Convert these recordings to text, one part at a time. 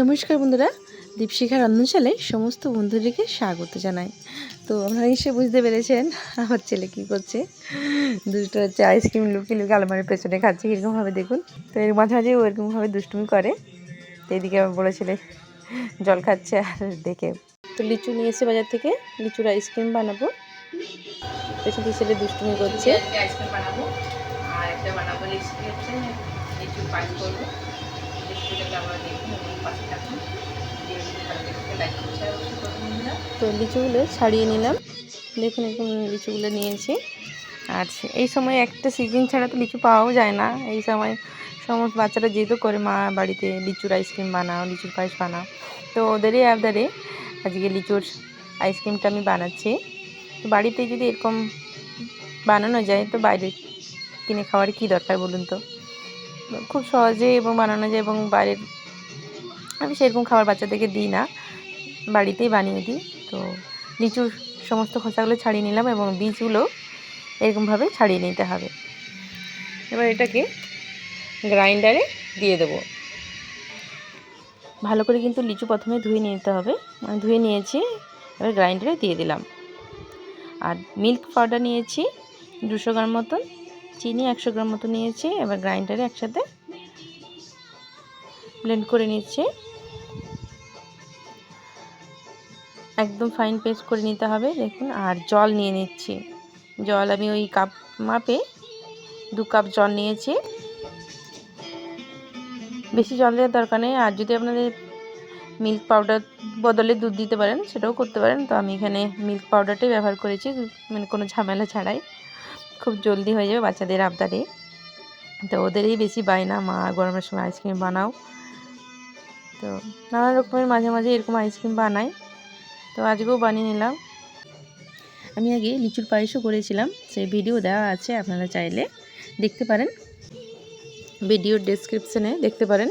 নমস্কার বন্ধুরা, দীপশিখা রন্ধনশালে সমস্ত বন্ধুদেরকে স্বাগত জানাই। তো আপনারা নিশ্চয়ই বুঝতে পেরেছেন আমার ছেলে কী করছে। দুটো হচ্ছে আইসক্রিম লুকিয়ে লুকিয়ে আলমারির পেছনে খাচ্ছে, কীরকমভাবে দেখুন। তো এর মাঝে মাঝে ও এরকমভাবে দুষ্টুমি করে। তো এদিকে আমার বড় ছেলে জল খাচ্ছে আর দেখে। তো লিচু নিয়ে এসে বাজার থেকে লিচুর আইসক্রিম বানাবো। পেছনে ছেলে দুষ্টুমি করছে। আইসক্রিম বানাবো। আর একটা বানাবো লিচু করব। তো লিচুগুলো ছাড়িয়ে নিলাম। দেখুন এরকম লিচুগুলো নিয়েছি। আর এই সময় একটা সিজন ছাড়া তো লিচু পাওয়াও যায় না। এই সময় সমস্ত বাচ্চারা যেহেতু করে মা বাড়িতে লিচুর আইসক্রিম বানাও, লিচুর পায়েস বানাও। তো ওদেরই আবদারে আজকে লিচুর আইসক্রিমটা আমি বানাচ্ছি। তো বাড়িতে যদি এরকম বানানো যায়, তো বাইরে কিনে খাওয়ার কী দরকার বলুন তো? খুব সহজে এবং বানানো যায় এবং বাইরের আমি সেরকম খাবার বাচ্চাদেরকে দিই না। বাড়িতেই বানিয়ে দিই। তো লিচুর সমস্ত খোসাগুলো ছাড়িয়ে নিলাম এবং বীজগুলো এরকমভাবে ছাড়িয়ে নিতে হবে। এবার এটাকে গ্রাইন্ডারে দিয়ে দেবো। ভালো করে কিন্তু লিচু প্রথমে ধুয়ে নিতে হবে। আমি ধুয়ে নিয়েছি, এবার গ্রাইন্ডারে দিয়ে দিলাম। আর মিল্ক পাউডার নিয়েছি দুশো গ্রাম মতন। চিনি একশো গ্রাম মতো নিয়েছি, এবার গ্রাইন্ডারে একসাথে ব্লেন্ড করে নিচ্ছি। একদম ফাইন পেস্ট করে নিতে হবে, দেখুন, আর জল নিয়ে নিচ্ছি। জল আমি ওই কাপ মাপে দু কাপ জল নিয়েছি। বেশি জল দেওয়ার দরকার নেই, আর যদি আপনাদের মিল্ক পাউডার বদলে দুধ দিতে পারেন, সেটাও করতে পারেন। তো আমি এখানে মিল্ক পাউডারটাই ব্যবহার করেছি মানে কোনো ঝামেলা ছাড়াই। খুব জলদি হয়ে যাবে বাচ্চাদের আবদারে। তো ওদেরই বেশি বায়না, মা গরমের সময় আইসক্রিম বানাও। তো নানা রকমের মাঝে মাঝে এরকম আইসক্রিম বানাই তো আজকেও বানিয়ে নিলাম। আমি আগে লিচুর পায়েসও করেছিলাম সেই ভিডিও দেওয়া আছে, আপনারা চাইলে দেখতে পারেন। ভিডিওর ডেসক্রিপশনে দেখতে পারেন।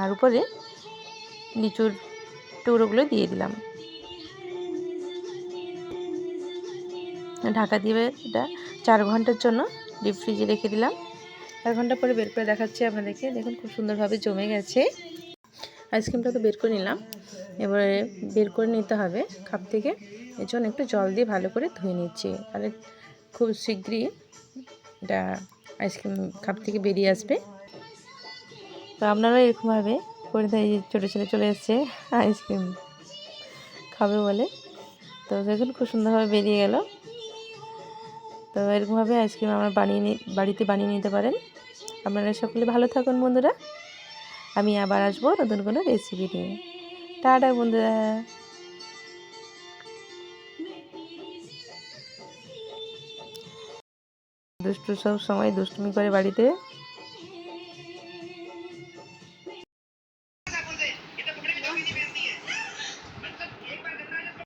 আর উপরে লিচুর টুকরোগুলো দিয়ে দিলাম। ঢাকা দিয়ে এটা চার ঘণ্টার জন্য ডিপ ফ্রিজে রেখে দিলাম। চার ঘণ্টা পরে বের করে দেখাচ্ছি আপনাদেরকে। দেখুন খুব সুন্দরভাবে জমে গেছে। আইসক্রিমটা তো বের করে নিলাম। এবারে বের করে নিতে হবে খাপ থেকে। এর জন্য একটু জল দিয়ে ভালো করে ধুয়ে নিচ্ছি। তাহলে খুব শীঘ্রই এটা আইসক্রিম খাপ থেকে বেরিয়ে আসবে। তো আপনারা এরকমভাবে করে দেয় ছোটো ছেলে চলে এসছে আইসক্রিম খাবে বলে। তো দেখুন খুব সুন্দরভাবে বেরিয়ে গেল। তো এরকমভাবে আইসক্রিম আমার বানিয়ে বাড়িতে বানিয়ে নিতে পারেন। আপনারা সকলে ভালো থাকুন বন্ধুরা। আমি আবার আসব নতুন কোনো রেসিপি নিয়ে। টাটা বন্ধুরা। দুষ্টু সব সময় দুষ্টুমি করে বাড়িতে।